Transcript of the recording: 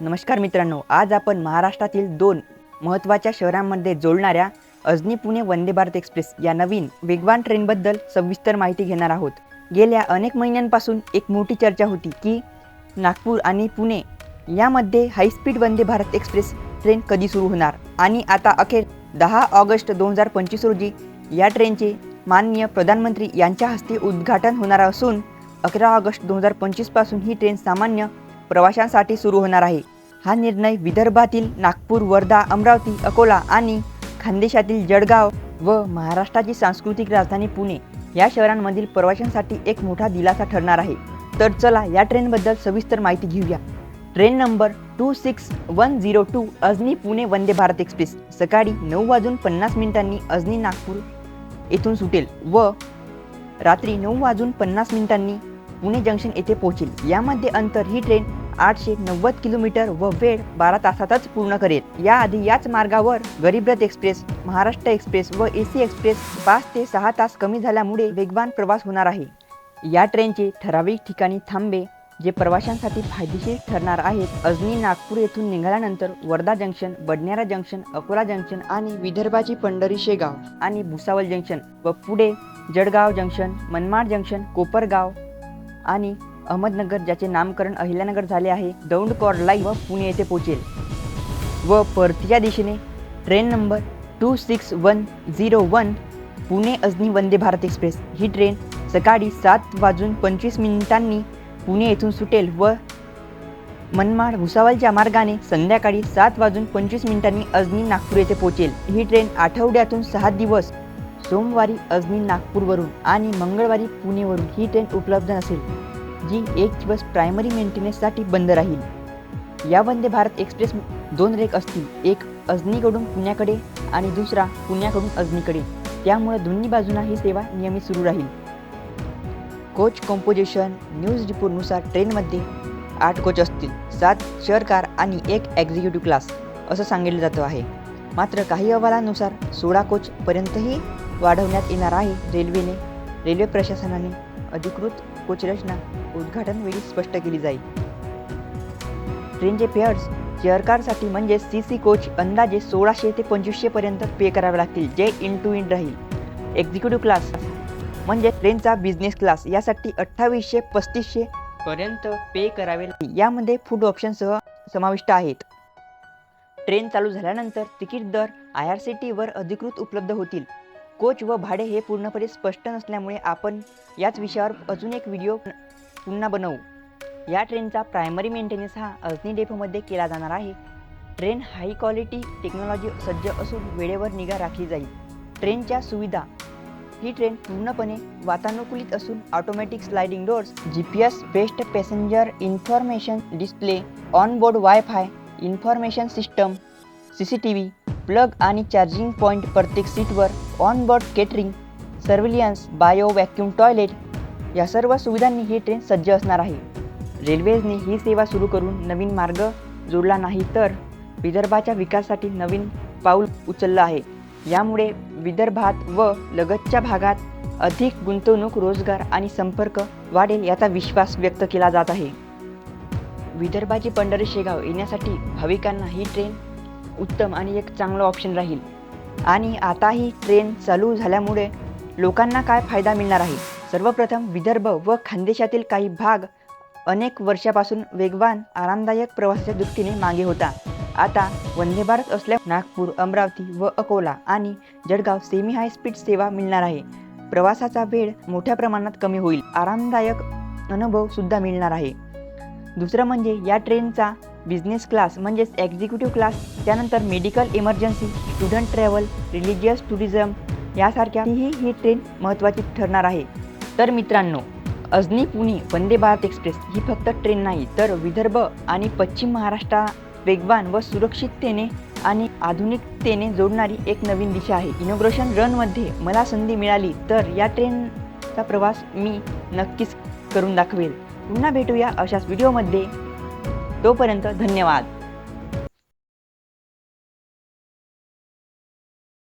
नमस्कार मित्रांनो आज आपण महाराष्ट्रातील दोन महत्त्वाच्या शहरांमध्ये जोडणाऱ्या अजनी पुणे वंदे भारत एक्सप्रेस या नवीन वेगवान ट्रेनबद्दल सविस्तर माहिती घेणार आहोत. गेल्या अनेक महिन्यांपासून एक मोठी चर्चा होती की नागपूर आणि पुणे यामध्ये high speed Vande Bharat express train कधी सुरू होणार? आणि आता अखेर दहा ऑगस्ट दोन हजार पंचवीस रोजी या ट्रेनचे माननीय प्रधानमंत्री यांच्या हस्ते उद्घाटन होणार असून अकरा ऑगस्ट दोन हजार पंचवीसपासून ही ट्रेन सामान्य प्रवाशांसाठी सुरू होणार आहे. हा निर्णय विदर्भातील नागपूर वर्धा अमरावती अकोला आणि खानदेशातील जळगाव व महाराष्ट्राची सांस्कृतिक राजधानी पुणे या शहरांमधील प्रवाशांसाठी एक मोठा दिलासा ठरणार आहे. तर चला या ट्रेनबद्दल सविस्तर माहिती घेऊया. Train number two six one zero two Ajni Pune Vande Bharat express. सकाळी नऊ वाजून पन्नास मिनिटांनी अजनी नागपूर येथून सुटेल व रात्री नऊ वाजून पन्नास मिनिटांनी पुणे जंक्शन येथे पोहोचेल. यामध्ये अंतर ही ट्रेन आठशे नव्वद किलोमीटर व वेळ बारा तासातच पूर्ण करेल. याआधी याच मार्गावर गरीबरथ एक्सप्रेस महाराष्ट्र एक्सप्रेस व ए सी एक्सप्रेस पाच ते सहा तास कमी झाल्यामुळे वेगवान प्रवास होणार आहे. या ट्रेनचे ठराविक ठिकाणी थांबे जे प्रवाशांसाठी फायदेशीर ठरणार आहेत. अजनी नागपूर येथून निघाल्यानंतर Wardha junction Badnera junction Akola junction आणि विदर्भाची पंढरी शेगाव आणि भुसावल जंक्शन व पुढे जळगाव जंक्शन मनमाड जंक्शन कोपरगाव आणि अहमदनगर ज्याचे नामकरण अहिल्यानगर झाले आहे दौंड कॉर्लाई व पुणे येथे पोहोचेल. व परतीच्या दिशेने train number two six one zero one Pune Ajni Vande Bharat express. ही ट्रेन सकाळी सात वाजून पंचवीस मिनिटांनी पुणे येथून सुटेल व मनमाड भुसावळच्या मार्गाने संध्याकाळी सात वाजून पंचवीस मिनिटांनी अजनी नागपूर येथे पोहोचेल. ही ट्रेन आठवड्यातून सहा दिवस सोमवारी अजनी नागपूरवरून आणि मंगळवारी पुणेवरून ही ट्रेन उपलब्ध नसेल. जी एक दिवस प्रायमरी मेंटेनन्ससाठी बंद राहील. या वंदे भारत एक्सप्रेस दोन रेक असतील. एक अजनीकडून पुण्याकडे आणि दुसरा पुण्याकडून अजनीकडे. त्यामुळे दोन्ही बाजूंना ही सेवा नियमित सुरू राहील. कोच कॉम्पोजिशन न्यूज रिपोर्टनुसार ट्रेनमध्ये आठ कोच असतील. सात शेअर कार आणि एक एक्झिक्युटिव्ह क्लास असं सांगितलं जातं आहे. मात्र काही अहवालानुसार सोळा कोचपर्यंतही वाढवण्यात येणार आहे. रेल्वेने रेल्वे प्रशासनाने अधिकृत कोच रचना उद्घाटनवेळी स्पष्ट केली जाईल. ट्रेनचे फेअर्स चेअरकारसाठी म्हणजे सी सी कोच अंदाजे सोळाशे ते पंचवीसशेपर्यंत पे करावे लागतील जे इन टू इन राहील. एक्झिक्युटिव्ह क्लास म्हणजे ट्रेनचा बिझनेस क्लास यासाठी अठ्ठावीसशे पस्तीसशे पर्यंत पे करावे लागतील. यामध्ये फूड ऑप्शनसह समाविष्ट आहेत. ट्रेन चालू झाल्यानंतर तिकीट दर आय आर सी टीवर अधिकृत उपलब्ध होतील. कोच व भाडे हे पूर्णपणे स्पष्ट नसल्यामुळे आपण याच विषयावर अजून एक व्हिडिओ पुन्हा बनवू. या ट्रेनचा प्रायमरी मेंटेनन्स हा अजनी डेपोमध्ये केला जाणार आहे. ट्रेन हाय क्वालिटी टेक्नॉलॉजी सज्ज असून वेळेवर निगा राखली जाईल. ट्रेनच्या सुविधा. ही ट्रेन पूर्णपणे वातानुकूलित असून automatic sliding doors G P S based passenger information display on board wifi information system C C T V plug आणि चार्जिंग पॉईंट प्रत्येक सीटवर on board catering surveillance bio vacuum toilet या सर्व सुविधांनी ही ट्रेन सज्ज असणार आहे. रेल्वेजने ही सेवा सुरू करून नवीन मार्ग जोडला नाही तर विदर्भाच्या विकासासाठी नवीन पाऊल उचललं आहे. यामुळे विदर्भात व लगतच्या भागात अधिक गुंतवणूक रोजगार आणि संपर्क वाढेल याचा विश्वास व्यक्त केला जात आहे. विदर्भाची पंढरी शेगाव येण्यासाठी भाविकांना ही ट्रेन उत्तम आणि एक चांगलं ऑप्शन राहील. आणि आता ही ट्रेन चालू झाल्यामुळे लोकांना काय फायदा मिळणार आहे? सर्वप्रथम विदर्भ व खानदेशातील काही भाग अनेक वर्षापासून वेगवान आरामदायक प्रवासाच्या दृष्टीने मागे होता. आता वंदे भारत असल्या नागपूर अमरावती व अकोला आणि जळगाव सेमी हाय स्पीड सेवा मिळणार आहे. प्रवासाचा वेळ मोठ्या प्रमाणात कमी होईल. आरामदायक अनुभव सुद्धा मिळणार आहे. दुसरं म्हणजे या ट्रेनचा बिझनेस क्लास म्हणजेच एक्झिक्युटिव्ह क्लास त्यानंतर medical emergency student travel religious tourism यासारख्या ही ही ट्रेन महत्त्वाची ठरणार आहे. तर मित्रांनो अजनी पुणे वंदे भारत एक्सप्रेस ही फक्त ट्रेन नाही तर विदर्भ आणि पश्चिम महाराष्ट्र वेगवान व सुरक्षिततेने आणि आधुनिकतेने जोडणारी एक नवीन दिशा आहे. इनोग्रेशन रनमध्ये मला संधी मिळाली तर या ट्रेनचा प्रवास मी नक्कीच करून दाखवेल. पुन्हा भेटूया अशाच व्हिडिओमध्ये तोपर्यंत धन्यवाद.